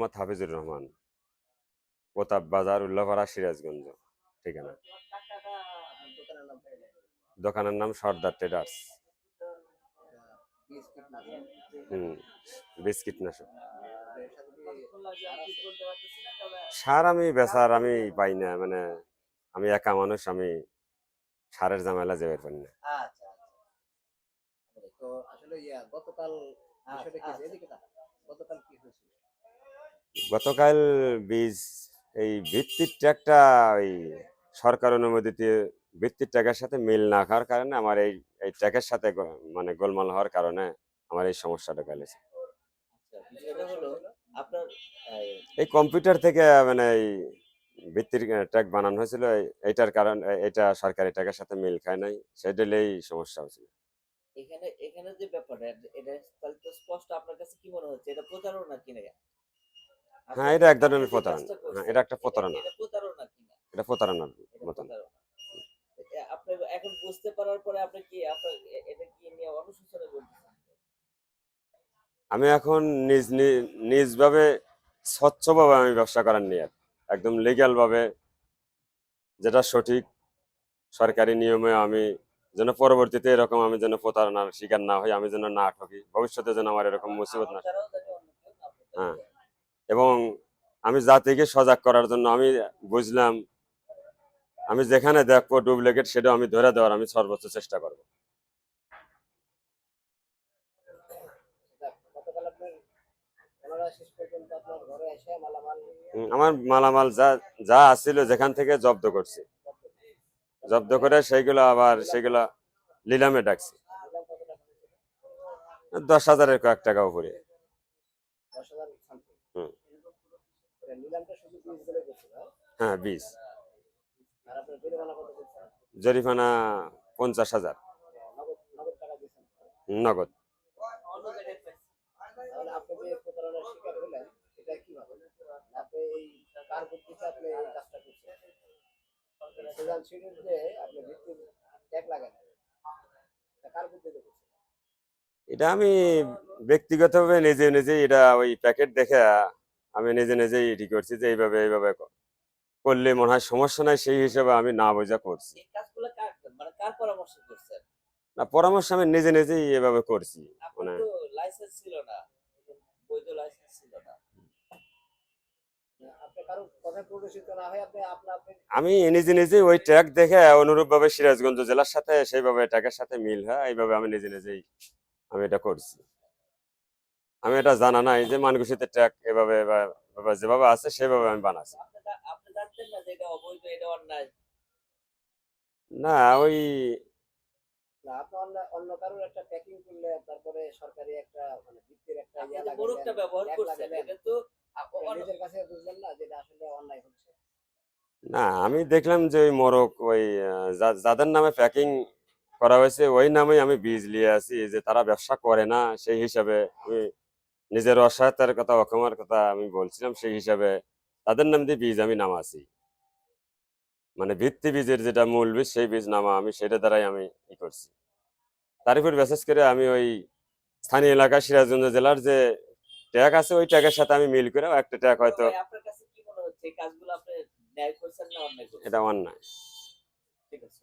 মোহাম্মদ হাফিজুর রহমান। প্রতাপ বাজার, উল্লাপাড়া, সিরাজগঞ্জ, ঠিকানা। দোকানের নাম সর্দার ট্রেডার্স। হুম বীজ কীটনাশক এর সাথে কি সার আমি বেচার আমি পাই না মানে আমি একা মানুষ, আমি সারের ঝামেলা যেতে পারি না। আচ্ছা আচ্ছা। গতকাল কি হয়েছিল? গতকাল বীজ এই ভিত্তির ট্র্যাকটা ওই সরকার অনুমোদিত ভিত্তির ট্র্যাকের সাথে মিল না খাওয়ার কারণে আমার এই এই ট্র্যাকের সাথে মানে গোলমাল হওয়ার কারণে আমার এই সমস্যাটা গেলেছে আচ্ছা এই, কম্পিউটার থেকে মানে এই ভিত্তির ট্র্যাক বানানো হয়েছিল এইটার কারণ এটা সরকারি ট্র্যাকের সাথে মিল খায় নাই সেটাই সমস্যা হয়েছিল। এখানে এখানে যে ব্যাপারটা এটা- এটা তাহলে তো স্পষ্ট আপনার কাছে কি মনে হচ্ছে? এটা প্রতারণা কিনা হ্যাঁ এটা এক ধরনের প্রতারণা। হ্যাঁ এটা একটা প্রতারণা। এটা প্রতারণা প্রতারণার মতন। আপনি এখন বুঝতে পারার পরে আপনি কি আপনার এটা কি নিয়ে অনুশোচনা করতেছেন? আমি এখন নিজ নিজভাবে স্বচ্ছভাবে আমি ব্যবসা করার নিয়ে একদম লিগ্যাল ভাবে যেটা সঠিক সরকারি নিয়মে আমি যেন পরবর্তীতে এরকম আমি যেন প্রতারণার শিকার না হই আমি যেন না ঠকি ভবিষ্যতে যেন আমার এরকম মুসিবত না হ্যাঁ। এবং আমি জাতিকে সজাগ করার জন্য আমি বুঝলাম আমি যেখানে দেখব ডুপ্লিকেট সেটা আমি ধরে দেওয়ার আমি সর্বোচ্চ চেষ্টা করব। আমার মালামাল যা যা আসছিল যেখান থেকে জব্দ করছি। জব্দ করে সেইগুলো আবার সেগুলো লিলামে ডাকছি। দশ হাজারের কয়েক টাকা উপরে। তাহলে আপনি যে প্রতারণার শিকার হলেন এটা কীভাবে আপনি এই কার ভিত্তিতে আপনি এই কাজটা করছেন সৃজনশীলের যে আপনি ভিত্তির ট্যাগ লাগান এটা কার ভিত্তিতে করছেন এটা আমি ব্যক্তিগতভাবে নিজে নিজে এটা ওই প্যাকেট দেখে আমি নিজে নিজেই এটি করছি যে এইভাবে এইভাবে করলে মনে হয় সমস্যা নাই সেই হিসাবে আমি না বোঝা করছি। মানে না পরামর্শ আমি নিজে নিজেই এভাবে করছি মানে লাইসেন্স ছিল না বৈধ লাইসেন্স ছিল না। হয় আমি নিজে নিজে ওই ট্র্যাক দেখে অনুরূপভাবে সিরাজগঞ্জ জেলার সাথে সেইভাবে ট্র্যাকের সাথে মিল হয় এইভাবে আমি নিজে নিজেই আমি এটা করছি। আমি এটা জানা নাই যে মানগুষিতে ট্র্যাক এভাবে যেভাবে আছে সেভাবে আমি বানাচ্ছি। না যে এটা অবৈধ এটা অন্যায়? না ওই না মানে না যে এটা আসলে অন্যায় হচ্ছে? না আমি দেখলাম যে ওই মোরগ ওই যাদের নামে প্যাকিং করা হয়েছে ওই নামেই আমি বীজ নিয়ে আছি যে তারা ব্যবসা করে না সেই হিসাবে আমি নিজের অসহায়তার কথা অক্ষমার কথা আমি বলছিলাম সেই হিসাবে তাদের নাম দিয়ে বীজ আমি নামাছি। মানে ভিত্তি বীজের যেটা মূল বীজ সেই বীজ নামা আমি সেটা দ্বারাই আমি ই করছি। তারপর বিশেষ করে আমি ওই স্থানীয় এলাকা সিরাজগঞ্জ জেলার যে ট্যাগ আছে ওই ট্যাগের সাথে আমি মিল করে একটা ট্যাগ হয়তো ভাই, আপনার কাছে কি মনে হচ্ছে? এই কাজগুলো আপনি ন্যায় করছেন না অন্যায় করছেন? এটা অন্যায়। ঠিক আছে